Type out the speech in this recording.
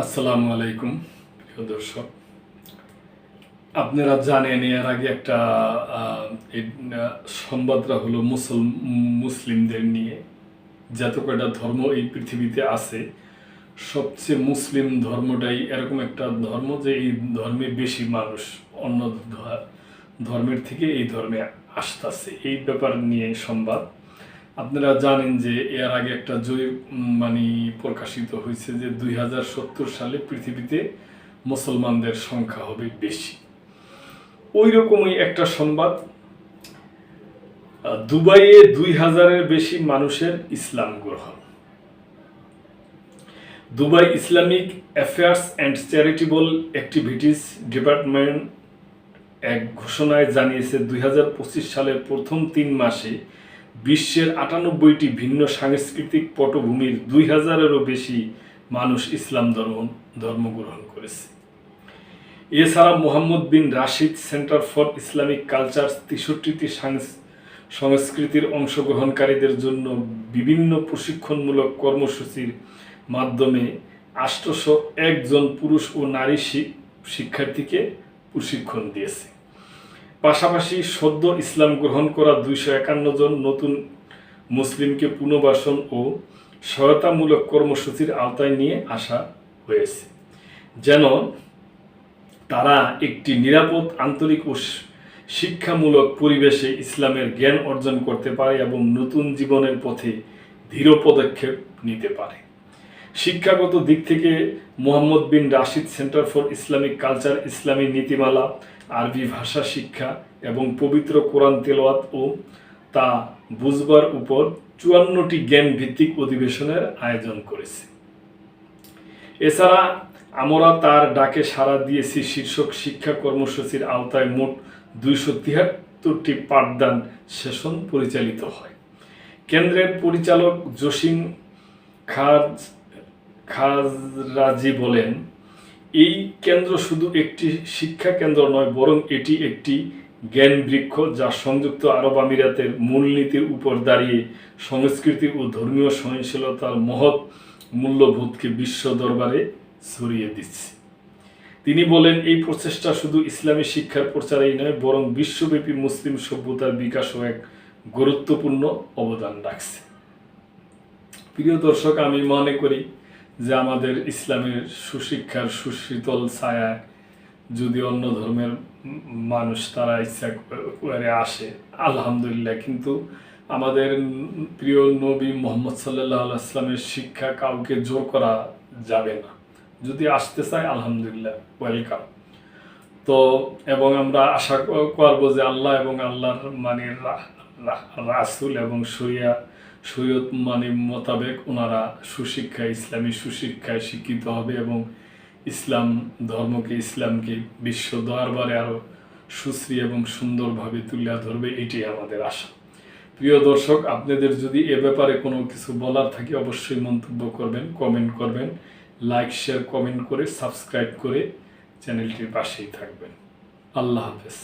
আসসালামু আলাইকুম, প্রিয় দর্শক। আপনারা জানেন, এর আগে একটা সংবাদটা হলো মুসল মুসলিমদের নিয়ে। যত কয়টা ধর্ম এই পৃথিবীতে আছে, সবচেয়ে মুসলিম ধর্মটাই এরকম একটা ধর্ম যে এই ধর্মে বেশি মানুষ অন্য ধর্মের থেকে এই ধর্মে আসতেছে। এই ব্যাপার নিয়ে সংবাদ। আপনারা জানেন যে এর আগে একটা জয় মানে প্রকাশিত হয়েছে যে দুই সালে পৃথিবীতে মুসলমানদের সংখ্যা হবে বেশি। ওই রকমই একটা সংবাদ দুবাইয়ে দুই হাজারের বেশি মানুষের ইসলাম গ্রহণ। Dubai Islamic affairs and charitable activities department এক ঘোষণায় জানিয়েছে, দুই হাজার পঁচিশ সালের প্রথম তিন মাসে বিশ্বের আটানব্বইটি ভিন্ন সাংস্কৃতিক পটভূমির দুই হাজারেরও বেশি মানুষ ইসলাম ধর্ম ধর্মগ্রহণ করেছে। এছাড়া Mohammed bin Rashid Centre for Islamic Culture তেষট্টিটি সংস্কৃতির অংশগ্রহণকারীদের জন্য বিভিন্ন প্রশিক্ষণমূলক কর্মসূচির মাধ্যমে আষ্টশো একজন পুরুষ ও নারী শিক্ষার্থীকে প্রশিক্ষণ দিয়েছে। পাশাপাশি সদ্য ইসলাম গ্রহণ করা দুইশো একান্ন জন নতুন মুসলিমকে পুনর্বাসন ও সহায়তামূলক কর্মসূচির আওতায় নিয়ে আসা হয়েছে, যেন তারা একটি নিরাপদ, আন্তরিক ও শিক্ষামূলক পরিবেশে ইসলামের জ্ঞান অর্জন করতে পারে এবং নতুন জীবনের পথে দৃঢ় পদক্ষেপ নিতে পারে। শিক্ষাগত দিক থেকে Mohammed bin Rashid Centre for Islamic Culture, ইসলামী নীতিমালা আরবি ভাষা শিক্ষা এবং পবিত্র কোরআন তেলাওয়াত ও তা বুঝবার উপর চুয়ান্নটি জ্ঞান ভিত্তিক অধিবেশনের আয়োজন করেছে। এছাড়া আমরা তার ডাকে সাড়া দিয়েছি শীর্ষক শিক্ষা কর্মসূচির আওতায় মোট দুইশো তিয়াত্তরটি পাঠদান সেশন পরিচালিত হয়। কেন্দ্রের পরিচালক জসিম খাজ খাজরাজি বলেন এই কেন্দ্র শুধু একটি শিক্ষা কেন্দ্র নয়, বরং এটি একটি জ্ঞান বৃক্ষ যা সংযুক্ত আরব আমিরাতের মূলনীতির উপর দাঁড়িয়ে সংস্কৃতি ও ধর্মীয় সহনশীলতার মহৎ মূল্যবোধকে বিশ্ব দরবারে ছড়িয়ে দিচ্ছে। তিনি বলেন, এই প্রচেষ্টা শুধু ইসলামী শিক্ষার প্রচারেই নয়, বরং বিশ্বব্যাপী মুসলিম সভ্যতার বিকাশও এক গুরুত্বপূর্ণ অবদান রাখছে। প্রিয় দর্শক, আমি মনে করি যে আমাদের ইসলামের সুশিক্ষার সুশীতল ছায়ায় যদি অন্য ধর্মের মানুষ তারা ইচ্ছা করে আসে, আলহামদুলিল্লাহ। কিন্তু আমাদের প্রিয় নবী মোহাম্মদ সাল্লাহ আসলামের শিক্ষা কাউকে জোর করা যাবে না। যদি আসতে চায়, আলহামদুলিল্লাহ, ওয়েলকাম। তো, এবং আমরা আশা করব যে আল্লাহ এবং আল্লাহর মানে রাসূল এবং শরিয়া শরীয়ত মানে মোতাবেক ওনারা সুশিক্ষায়, ইসলামী সুশিক্ষায় শিক্ষিত হবে এবং ইসলাম ধর্মকে, ইসলামকে বিশ্ব দরবারে আরও সুশ্রী এবং সুন্দরভাবে তুলে ধরবে, এটাই আমাদের আশা। প্রিয় দর্শক, আপনাদের যদি এ ব্যাপারে কোনো কিছু বলার থাকে অবশ্যই মন্তব্য করবেন কমেন্ট করবেন লাইক শেয়ার কমেন্ট করে সাবস্ক্রাইব করে চ্যানেলটির পাশেই থাকবেন। আল্লাহ হাফেজ।